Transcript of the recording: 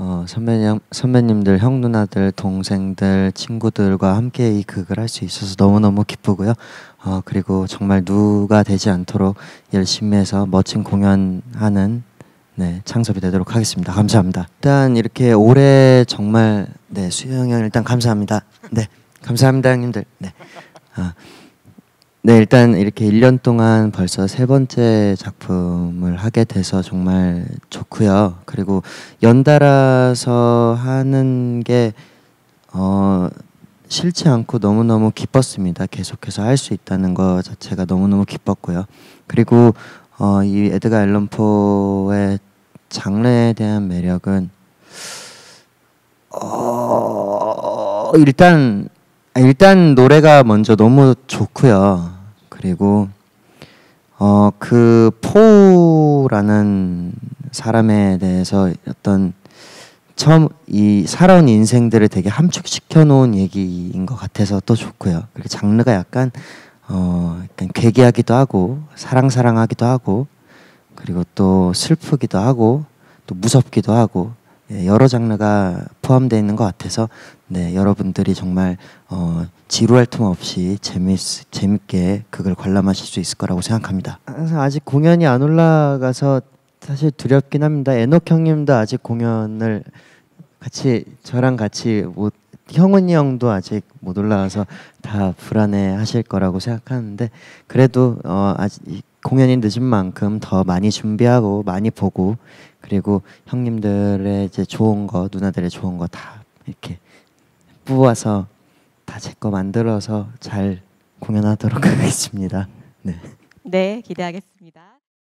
어, 선배님, 선배님들, 형 누나들, 동생들, 친구들과 함께 이 극을 할 수 있어서 너무너무 기쁘고요. 어, 그리고 정말 누가 되지 않도록 열심히 해서 멋진 공연하는 네, 창섭이 되도록 하겠습니다. 감사합니다. 일단 이렇게 올해 정말 네, 수영 형 일단 감사합니다. 네. 감사합니다, 형님들. 네. 아, 네, 일단 이렇게 1년 동안 벌써 세 번째 작품을 하게 돼서 정말 좋고요. 그리고 연달아서 하는 게 어, 싫지 않고 너무너무 기뻤습니다. 계속해서 할 수 있다는 것 자체가 너무너무 기뻤고요. 그리고 어, 이 에드가 앨런 포의 장르에 대한 매력은 어, 일단 일단 노래가 먼저 너무 좋고요. 그리고 어 그 포라는 사람에 대해서 어떤 처음 이 살아온 인생들을 되게 함축시켜 놓은 얘기인 것 같아서 또 좋고요. 그리고 장르가 약간 어 약간 괴기하기도 하고 사랑사랑하기도 하고 그리고 또 슬프기도 하고 또 무섭기도 하고 예, 여러 장르가 포함되어 있는 것 같아서 네 여러분들이 정말 어, 지루할 틈 없이 재밌 재밌게 그걸 관람하실 수 있을 거라고 생각합니다. 항상 아직 공연이 안 올라가서 사실 두렵긴 합니다. 에녹 형님도 아직 공연을 같이 저랑 같이 못 형훈이 형도 아직 못 올라와서 다 불안해 하실 거라고 생각하는데 그래도 어 아직 이 공연이 늦은 만큼 더 많이 준비하고 많이 보고 그리고 형님들의 이제 좋은 거 누나들의 좋은 거 다 이렇게 뽑아서 다 제 거 만들어서 잘 공연하도록 하겠습니다. 네. 네, 기대하겠습니다.